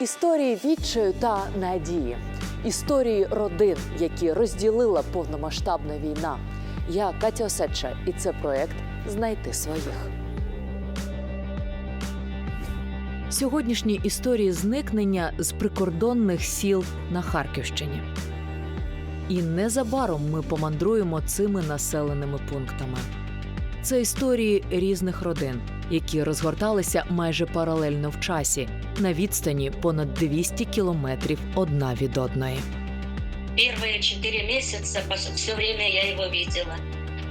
Історії відчаю та надії, історії родин, які розділила повномасштабна війна. Я Катя Осадча, і це проект Знайти своїх. Сьогоднішні історії зникнення з прикордонних сіл на Харківщині. І незабаром ми помандруємо цими населеними пунктами. Це історії різних родин, які розгорталися майже паралельно в часі на відстані понад 200 кілометрів одна від одної. Первые четыре месяца все время я его видела.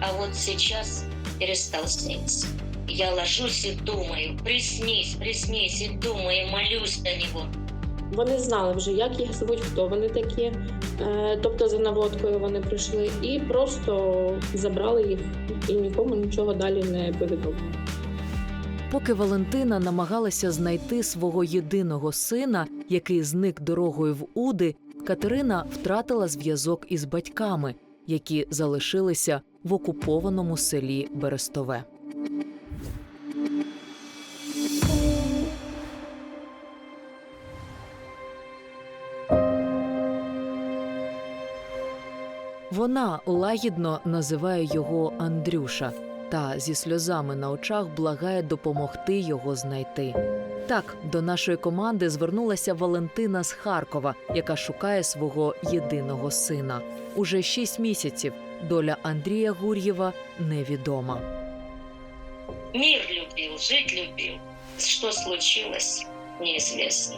А вот сейчас перестал сниться. Я ложусь и думаю, приснись, приснись, и думаю, молюсь на него. Вони знали вже, як їх звуть, хто вони такі. Е, Тобто за наводкою вони прийшли і просто забрали їх, і нікому нічого далі не повідомили. Поки Валентина намагалася знайти свого єдиного сина, який зник дорогою в Уди, Катерина втратила зв'язок із батьками, які залишилися в окупованому селі Берестове. Вона лагідно називає його Андрюша та зі сльозами на очах благає допомогти його знайти. Так, до нашої команди звернулася Валентина з Харкова, яка шукає свого єдиного сина. Уже шість місяців доля Андрія Гур'єва невідома. Мир любил, жить любил. Что случилось, неизвестно.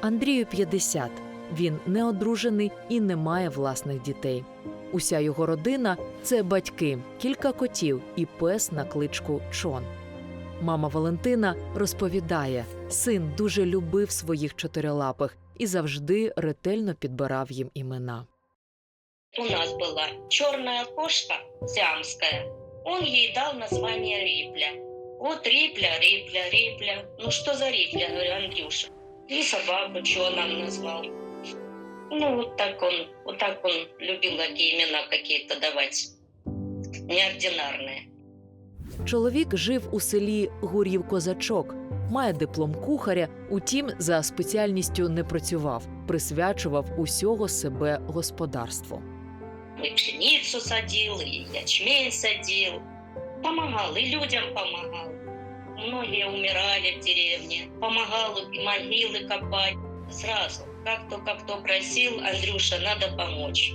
Андрію 50. Він не одружений і не має власних дітей. Уся його родина це батьки, кілька котів і пес на кличку Чон. Мама Валентина розповідає, син дуже любив своїх чотирилапих і завжди ретельно підбирав їм імена. У нас была черная кошка сиамская. Он ей дал название Рипля. Вот Рипля, Рипля, Рипля. Ну что за Рипля, говорю, Андрюша. И собаку что нам назвал. Ну, вот так он, вот так он любил такие имена какие-то давать. Неординарные. Чоловік жив у селі Гур'їв Козачок, має диплом кухаря, утім, за спеціальністю не працював, присвячував усього себе господарству. И пшеницу садил, и ячмень садил. Помогал, и людям помогал. Многие умирали в деревне. Помогал и могилы копать Сразу, как только кто просил, Андрюша, надо помочь.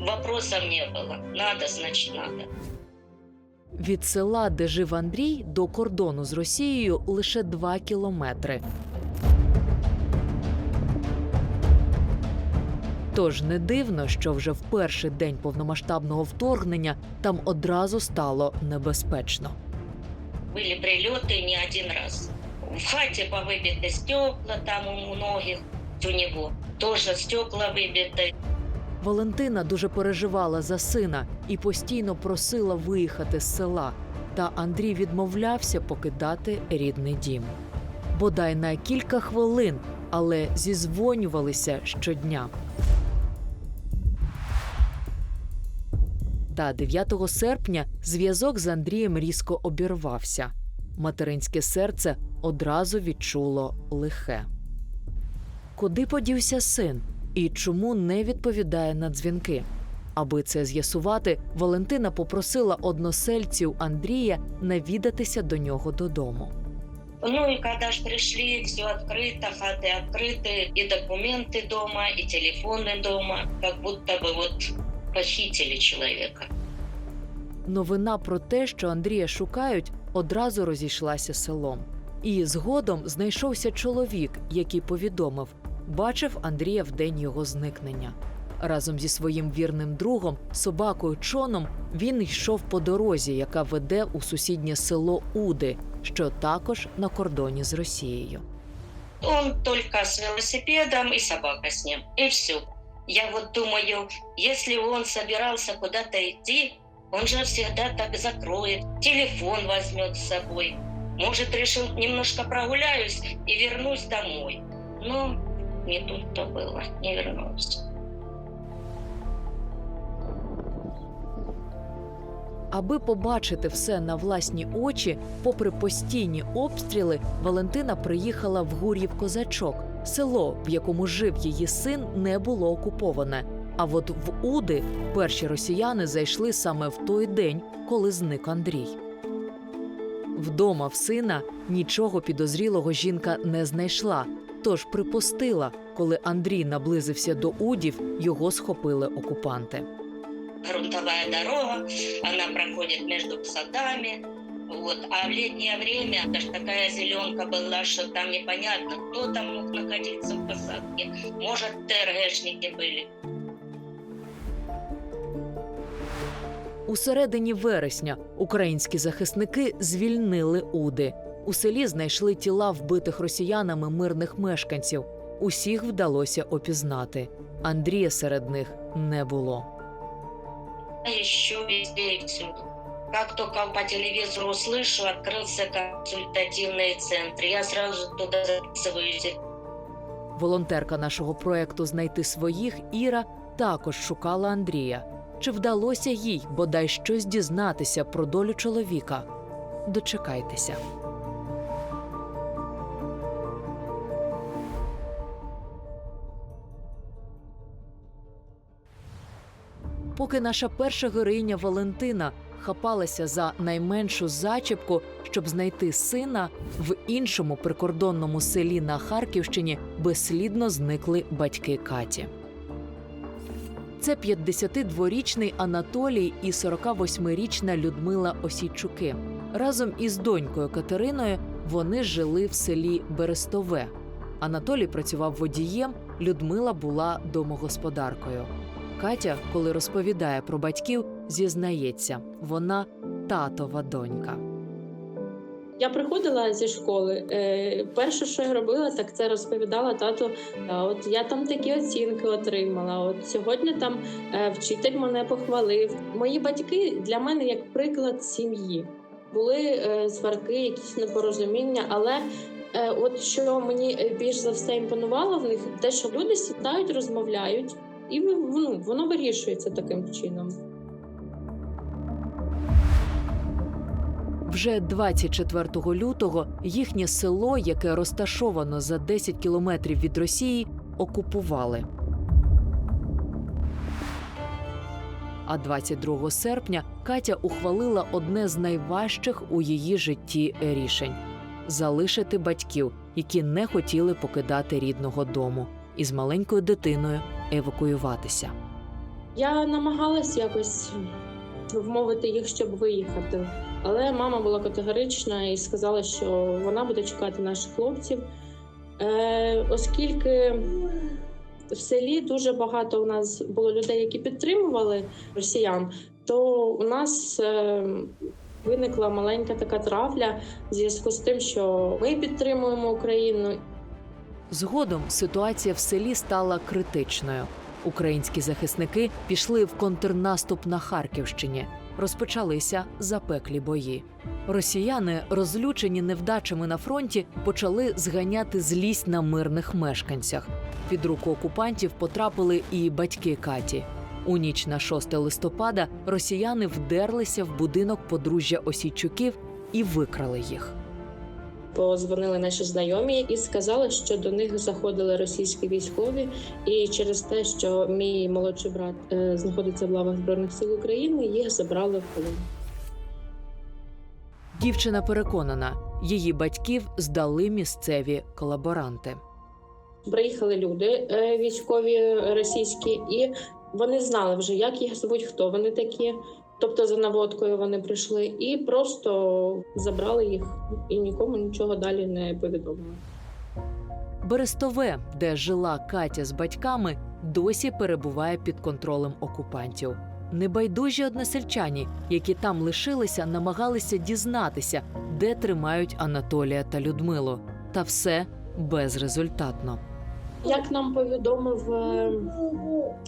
Вопросов не было. Надо, значит, надо. Від села, де жив Андрій, до кордону з Росією лише два кілометри. Тож не дивно, що вже в перший день повномасштабного вторгнення там одразу стало небезпечно. Были прилеты не один раз. В хате повыбиты стекла там у многих, у него тоже стекла выбиты. Валентина дуже переживала за сина і постійно просила виїхати з села. Та Андрій відмовлявся покидати рідний дім. Бодай на кілька хвилин, але зізвонювалися щодня. Та 9 серпня зв'язок з Андрієм різко обірвався. Материнське серце одразу відчуло лихе. Куди подівся син і чому не відповідає на дзвінки? Аби це з'ясувати, Валентина попросила односельців Андрія навідатися до нього додому. Ну и когда ж пришли, все открыто, хаты открыты, и документы дома, и телефоны дома, как будто бы вот похитили человека. Новина про те, що Андрія шукають, одразу розійшлася селом. І згодом знайшовся чоловік, який повідомив, бачив Андрія в день його зникнення. Разом зі своїм вірним другом, собакою Чоном, він йшов по дорозі, яка веде у сусіднє село Уди, що також на кордоні з Росією. Он только с велосипедом и собака с ним, и все. Я вот думаю, если он собирался куда-то идти, он же всегда так закроет, телефон возьмет с собой. Может, решил, немножко прогуляюсь и вернусь домой. Но не тут-то было, не вернулся. Аби побачити все на власні очі, попри постійні обстріли, Валентина приїхала в Гур'їв Козачок. Село, в якому жив її син, не було окуповане. А от в Уди перші росіяни зайшли саме в той день, коли зник Андрій. Вдома в сина нічого підозрілого жінка не знайшла, тож припустила, коли Андрій наблизився до удів, його схопили окупанти. грунтовая дорога, она проходит между садами. Вот. А в летнее время это ж такая зеленка была, что там непонятно, кто там мог находиться в посадке. Может, ТРГшники были. У середині вересня українські захисники звільнили Уди. У селі знайшли тіла вбитих росіянами мирних мешканців. Усіх вдалося опізнати. Андрія серед них не було. А еще везде и всюду. Как только по телевизору услышу, открылся консультативный центр. Я сразу туда записываюсь. Волонтерка нашого проекту Знайти своїх Іра також шукала Андрія. Чи вдалося їй бодай щось дізнатися про долю чоловіка? Дочекайтеся. Поки наша перша героїня Валентина хапалася за найменшу зачіпку, щоб знайти сина, в іншому прикордонному селі на Харківщині безслідно зникли батьки Каті. Це 52-річний Анатолій і 48-річна Людмила Осійчуки. Разом із донькою Катериною вони жили в селі Берестове. Анатолій працював водієм, Людмила була домогосподаркою. Катя, коли розповідає про батьків, зізнається, вона татова донька. Я приходила зі школи. Е, перше, що я робила, так це розповідала тату. От я там такі оцінки отримала. От сьогодні там е, вчитель мене похвалив. Мої батьки для мене як приклад сім'ї. Були е, сварки, якісь непорозуміння, але е, от що мені е, більш за все імпонувало в них, те, що люди сідають, розмовляють, і ну, воно вирішується таким чином. Вже 24 лютого їхнє село, яке розташовано за 10 кілометрів від Росії, окупували. А 22 серпня Катя ухвалила одне з найважчих у її житті рішень залишити батьків, які не хотіли покидати рідного дому, і з маленькою дитиною евакуюватися. Я намагалась якось вмовити їх, щоб виїхати. Але мама була категорична і сказала, що вона буде чекати наших хлопців. Е, оскільки в селі дуже багато у нас було людей, які підтримували росіян, то у нас е, виникла маленька така травля в зв'язку з тим, що ми підтримуємо Україну, Згодом ситуація в селі стала критичною. Українські захисники пішли в контрнаступ на Харківщині. Розпочалися запеклі бої. Росіяни, розлючені невдачами на фронті, почали зганяти злість на мирних мешканцях. Під руку окупантів потрапили і батьки Каті. У ніч на 6 листопада росіяни вдерлися в будинок подружжя Осійчуків і викрали їх. Позвонили наші знайомі і сказали, що до них заходили російські військові, і через те, що мій молодший брат е, знаходиться в лавах збройних сил України, їх забрали в полон. Дівчина переконана, її батьків здали місцеві колаборанти. Приїхали люди е, військові російські, і вони знали вже, як їх звуть, хто вони такі. Тобто за наводкою вони прийшли і просто забрали їх, і нікому нічого далі не повідомили. Берестове, де жила Катя з батьками, досі перебуває під контролем окупантів. Небайдужі односельчані, які там лишилися, намагалися дізнатися, де тримають Анатолія та Людмилу. Та все безрезультатно. Як нам повідомив е,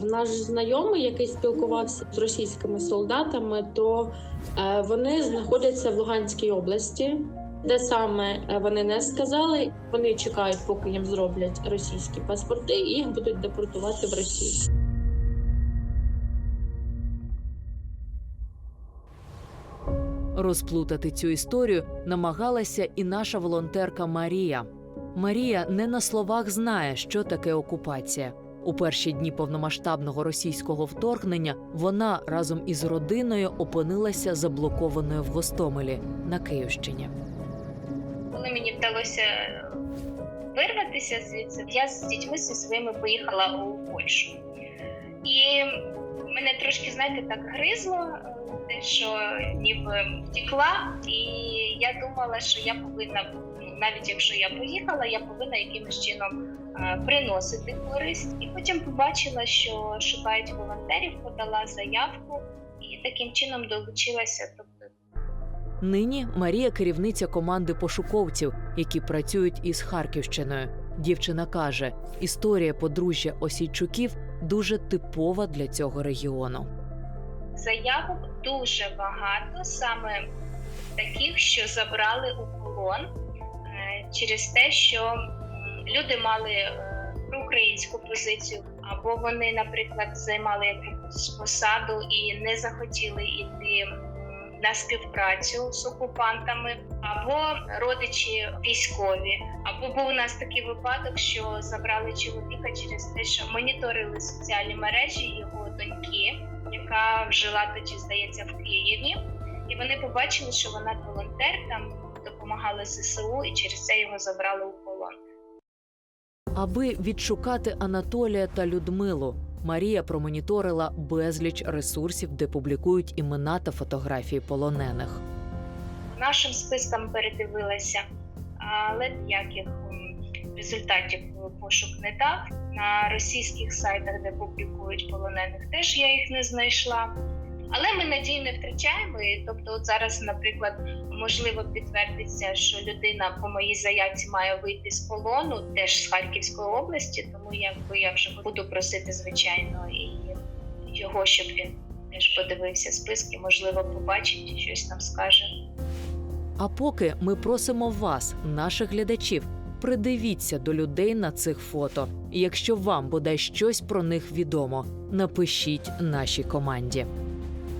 наш знайомий, який спілкувався з російськими солдатами, то е, вони знаходяться в Луганській області. Де саме е, вони не сказали, вони чекають, поки їм зроблять російські паспорти, і їх будуть депортувати в Росію. Розплутати цю історію намагалася і наша волонтерка Марія. Марія не на словах знає, що таке окупація. У перші дні повномасштабного російського вторгнення вона разом із родиною опинилася заблокованою в Гостомелі на Київщині. коли мені вдалося вирватися звідси, я з дітьми зі своїми поїхала у Польщу. І мене трошки, знаєте, так гризло, е, те, що ніби втекла, і я думала, що я повинна, навіть якщо я поїхала, я повинна якимось чином е, приносити користь. І потім побачила, що шукають волонтерів, подала заявку і таким чином долучилася. Тобто Нині Марія керівниця команди пошуковців, які працюють із Харківщиною. Дівчина каже, історія подружжя Осійчуків дуже типова для цього регіону. заявок дуже багато, саме таких, що забрали у полон через те, що люди мали е, проукраїнську позицію, або вони, наприклад, займали якусь посаду і не захотіли йти на співпрацю з окупантами, або родичі військові, або був у нас такий випадок, що забрали чоловіка через те, що моніторили соціальні мережі його доньки яка жила тоді, здається, в Києві, і вони побачили, що вона волонтер, там допомагала ЗСУ, і через це його забрали у полон. Аби відшукати Анатолія та Людмилу, Марія промоніторила безліч ресурсів, де публікують імена та фотографії полонених. Нашим спискам передивилася, але ніяких результатів пошук не дав. На російських сайтах, де публікують полонених, теж я їх не знайшла. Але ми надії не втрачаємо. І, тобто, от зараз, наприклад, можливо підтвердиться, що людина по моїй заявці має вийти з полону, теж з Харківської області. Тому якби я вже буду просити, звичайно, і його, щоб він теж подивився списки, можливо, побачить і щось нам скаже. А поки ми просимо вас, наших глядачів, придивіться до людей на цих фото. Якщо вам бодай щось про них відомо, напишіть нашій команді.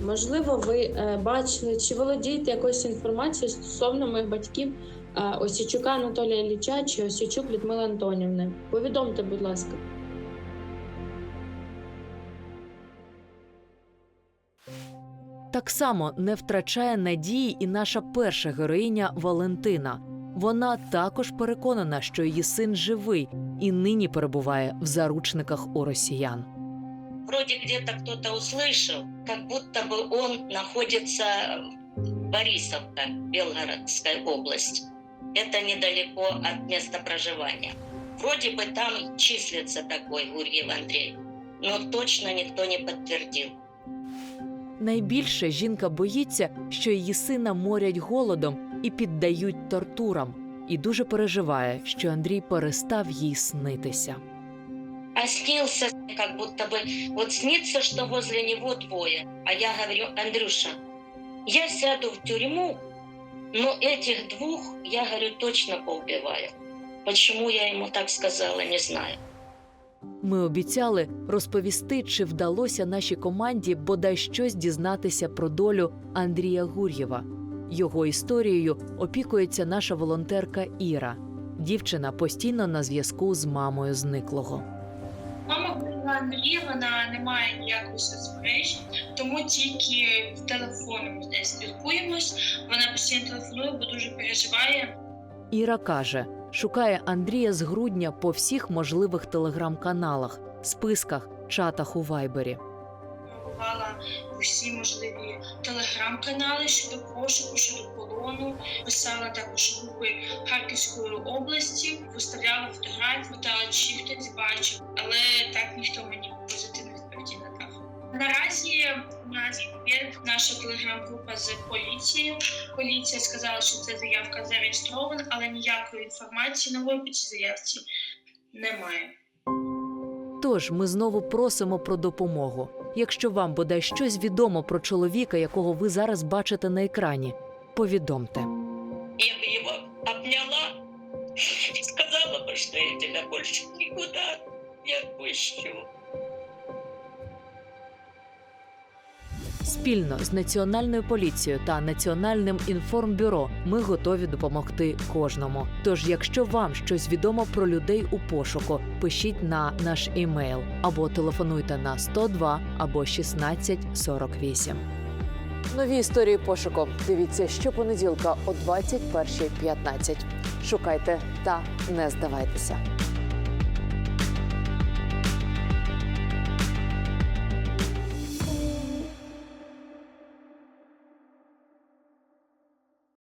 Можливо, ви е, бачили чи володієте якоюсь інформацією стосовно моїх батьків е, Осічука Анатолія Ілліча чи Осічук Людмили Антонівни. Повідомте, будь ласка. Так само не втрачає надії і наша перша героїня Валентина. Вона також переконана, що її син живий і нині перебуває в заручниках у росіян Вроде где-то кто-то услышал, как будто бы он находится в Борисовка, Белгородская область. Это недалеко от места проживания. Вроде бы там числится такой Гурьев Андрей, но точно никто не подтвердил. Найбільше жінка боїться, що її сина морять голодом і піддають тортурам, і дуже переживає, що Андрій перестав їй снитися. А снился, как будто бы, вот снится, что возле него двое. А я говорю, Андрюша, я сяду в тюрьму, но этих двух, я говорю, точно поубиваю. Почему я ему так сказала, не знаю. Ми обіцяли розповісти, чи вдалося нашій команді бодай щось дізнатися про долю Андрія Гур'єва. Його історією опікується наша волонтерка Іра. Дівчина постійно на зв'язку з мамою зниклого. Мама говорила Андрія, вона не має ніякої соцмережі, тому тільки ми з спілкуємось. Вона постійно телефонує, бо дуже переживає. Іра каже, шукає Андрія з грудня по всіх можливих телеграм-каналах, списках, чатах у Вайбері. Бувала усі можливі телеграм-канали щодо пошуку, щодо полону. Писала також групи Харківської області, виставляла фотографії, питала, чи хтось бачив, але так ніхто мені позитивних відповідей не дав. Наразі у нас є наша телеграм-група з поліцією. Поліція сказала, що ця заявка зареєстрована, але ніякої інформації нової по заявці немає. Тож ми знову просимо про допомогу. Якщо вам бодай щось відомо про чоловіка, якого ви зараз бачите на екрані, повідомте. Я его обняла, сказала бы, что я тебя больше никуда не отпущу. Спільно з національною поліцією та національним інформбюро ми готові допомогти кожному. Тож, якщо вам щось відомо про людей у пошуку, пишіть на наш імейл або телефонуйте на 102 або 1648. Нові історії пошуку. Дивіться щопонеділка о 21.15. Шукайте та не здавайтеся.